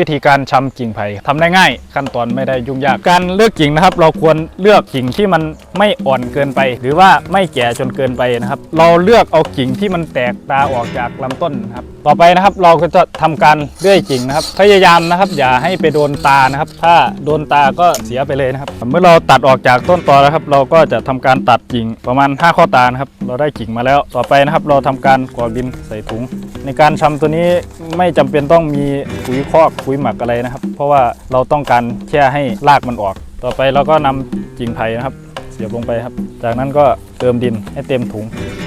วิธีการชำกิ่งไผ่ทำได้ง่าย ขั้นตอนไม่ได้ยุ่งยาก การเลือกกิ่งนะครับ เราควรเลือกกิ่งที่มันไม่อ่อนเกินไป หรือว่าไม่แก่จนเกินไปนะครับ เราเลือกเอากิ่งที่มันแตกตาออกจากลำต้นครับ ต่อไปนะครับเราก็จะทำการเลื่อยกิ่งนะครับ พยายามนะครับ อย่าให้ไปโดนตานะครับ ถ้าโดนตาก็เสียไปเลยนะครับ เมื่อเราตัดออกจากต้นตอแล้วครับ เราก็จะทำการตัดกิ่งประมาณ 5 ข้อตานะครับ เราได้กิ่งมาแล้ว ต่อไปนะครับ เราทำการกรอกดินใส่ถุง ในการชำตัวนี้ไม่จำเป็นต้องมีปุ๋ยคอกปุ๋ยหมักอะไรนะครับ เพราะว่าเราต้องการแค่ให้รากมันออก ต่อไปเราก็นำกิ่งไผ่นะครับ เสียบลงไปครับ จากนั้นก็เติมดินให้เต็มถุง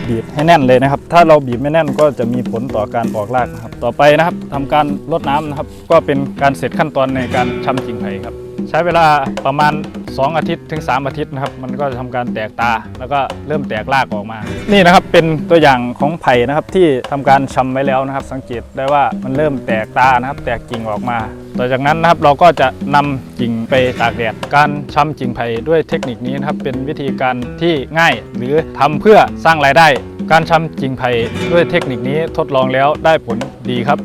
บีบให้แน่นเลยนะครับ ถ้าเราบีบไม่แน่นก็จะมีผลต่อการออกรากนะครับ ต่อไปนะครับทำการรดน้ำนะครับ ก็เป็นการเสร็จขั้นตอนในการชำกิ่งไผ่ครับ ช้เวลาประมาณ 2 อาทิตย์ถึง 3 อาทิตย์นะครับ มันก็จะทำการแตกตาแล้วก็เริ่มแตกรากออกมา นี่นะครับเป็นตัวอย่างของไผ่นะครับที่ทำการชำไว้แล้วนะครับ สังเกตได้ว่ามันเริ่มแตกตานะครับ แตกกิ่งออกมาต่อจากนั้นนะครับเราก็จะนำกิ่งไปตากแดด การชำกิ่งไผ่ด้วยเทคนิคนี้นะครับเป็นวิธีการที่ง่าย หรือทำเพื่อสร้างรายได้ การชำกิ่งไผ่ด้วยเทคนิคนี้ทดลองแล้วได้ผลดีครับ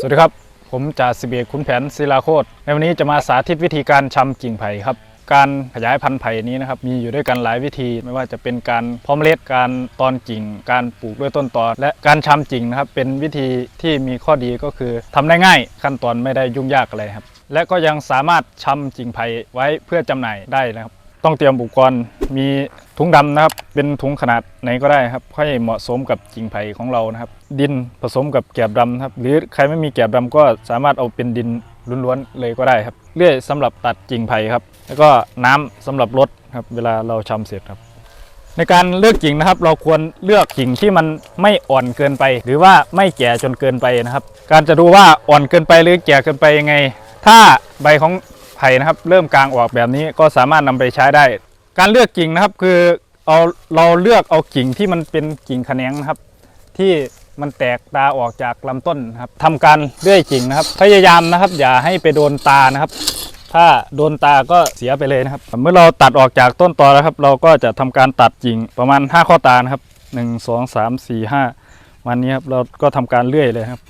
สวัสดีครับ ผมจ่าสิบเอกขุนแผนศิลาโคตรในวันนี้จะมาสาธิตวิธีการชำกิ่งไผ่ครับ การขยายพันธุ์ไผ่นี้นะครับมีอยู่ด้วยกันหลายวิธี ไม่ว่าจะเป็นการเพาะเมล็ดการตอนกิ่ง การปลูกด้วยต้นตอและการชำกิ่งนะครับเป็นวิธีที่มีข้อดีก็คือทำได้ง่ายขั้นตอนไม่ได้ยุ่งยากอะไรครับ และก็ยังสามารถชำกิ่งไผ่ไว้เพื่อจำหน่ายได้นะครับ ต้องเตรียมอุปกรณ์มีถุงดำนะครับ เป็นถุงขนาดไหนก็ได้ครับให้เหมาะสมกับกิ่งไผ่ของเรานะครับ ดินผสมกับแกบดำนะครับ หรือใครไม่มีแกบดำก็สามารถเอาเป็นดินล้วนๆเลยก็ได้ครับเลื่อยสำหรับตัดกิ่งไผ่ครับ แล้วก็น้ำสำหรับรดครับ เวลาเราชำเสร็จครับ ในการเลือกกิ่งนะครับ เราควรเลือกกิ่งที่มันไม่อ่อนเกินไป หรือว่าไม่แก่จนเกินไปนะครับ การจะดูว่าอ่อนเกินไปหรือแก่เกินไปยังไง ถ้าใบของ ไผ่นะครับ เริ่มกลางออกแบบนี้ก็สามารถนำไปใช้ได้ การเลือกกิ่งนะครับคือเอาเราเลือกเอากิ่งที่มันเป็นกิ่งแขนงนะครับ ที่มันแตกตาออกจากลำต้นครับทำการเลื่อยกิ่งนะครับ พยายามนะครับ อย่าให้ไปโดนตานะครับ ถ้าโดนตาก็เสียไปเลยนะครับ เมื่อเราตัดออกจากต้นตอแล้วครับ เราก็จะทำการตัดกิ่งประมาณ 5 ข้อตานะครับ 1 2 3 4 5วันนี้ครับเราก็ทำการเลื่อยเลยครับ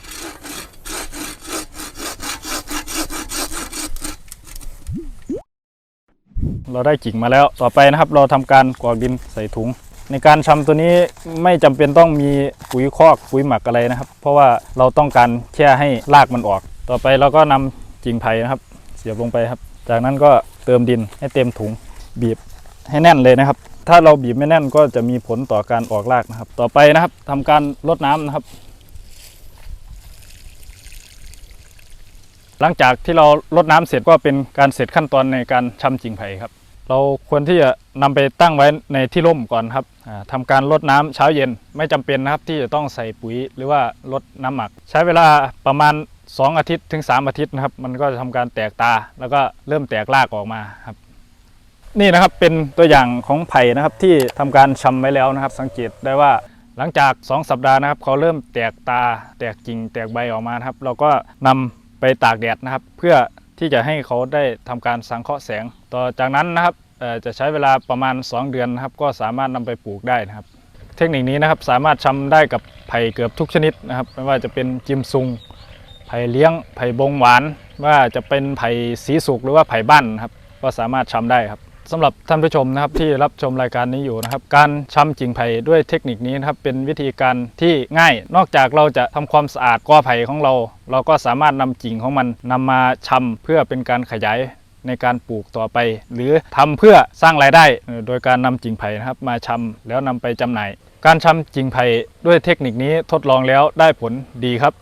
เราได้กิ่งมาแล้ว ต่อไปนะครับ เราทำการกรอกดินใส่ถุง ในการชำตัวนี้ไม่จำเป็นต้องมีปุ๋ยคอกปุ๋ยหมักอะไรนะครับ เพราะว่าเราต้องการแค่ให้รากมันออก ต่อไปเราก็นำกิ่งไผ่นะครับ เสียบลงไปครับ จากนั้นก็เติมดินให้เต็มถุงบีบให้แน่นเลยนะครับ ถ้าเราบีบไม่แน่นก็จะมีผลต่อการออกรากนะครับ ต่อไปนะครับทำการรดน้ำนะครับ หลังจากที่เรารดน้ำเสร็จก็เป็นการเสร็จขั้นตอนในการชำกิ่งไผ่ครับ เราควรที่จะนำไปตั้งไว้ในที่ร่มก่อนครับอ่าทำการรดน้ำเช้าเย็นไม่จำเป็นนะครับที่จะต้องใส่ปุ๋ยหรือว่ารดน้ำหมัก ใช้เวลาประมาณ 2 อาทิตย์ถึง 3 อาทิตย์นะครับ มันก็จะทำการแตกตาแล้วก็เริ่มแตกรากออกมาครับ นี่นะครับเป็นตัวอย่างของไผ่นะครับที่ทำการชำไว้แล้วนะครับ สังเกตได้ว่าหลังจาก 2 สัปดาห์นะครับเขาเริ่มแตกตาแตกกิ่งแตกใบออกมาครับ เราก็นำ ไปตากแดดนะครับ เพื่อที่จะให้เขาได้ทำการสังเคราะห์แสง ต่อจากนั้นนะครับจะใช้เวลาประมาณ 2 เดือนนะครับ ก็สามารถนำไปปลูกได้นะครับ เทคนิคนี้นะครับสามารถชำได้กับไผ่เกือบทุกชนิดนะครับ ไม่ว่าจะเป็นจิมซุงไผ่เลี้ยงไผ่บงหวาน ว่าจะเป็นไผ่สีสุกหรือว่าไผ่บ้านนะครับก็สามารถชำได้ครับ สำหรับท่านผู้ชมนะครับที่รับชมรายการนี้อยู่นะครับ การชำกิ่งไผ่ด้วยเทคนิคนี้นะครับเป็นวิธีการที่ง่าย นอกจากเราจะทำความสะอาดกอไผ่ของเรา เราก็สามารถนำกิ่งของมันนำมาชำเพื่อเป็นการขยายในการปลูกต่อไป หรือทำเพื่อสร้างรายได้ โดยการนำกิ่งไผ่นะครับมาชำแล้วนำไปจำหน่าย การชำกิ่งไผ่ด้วยเทคนิคนี้ทดลองแล้วได้ผลดีครับ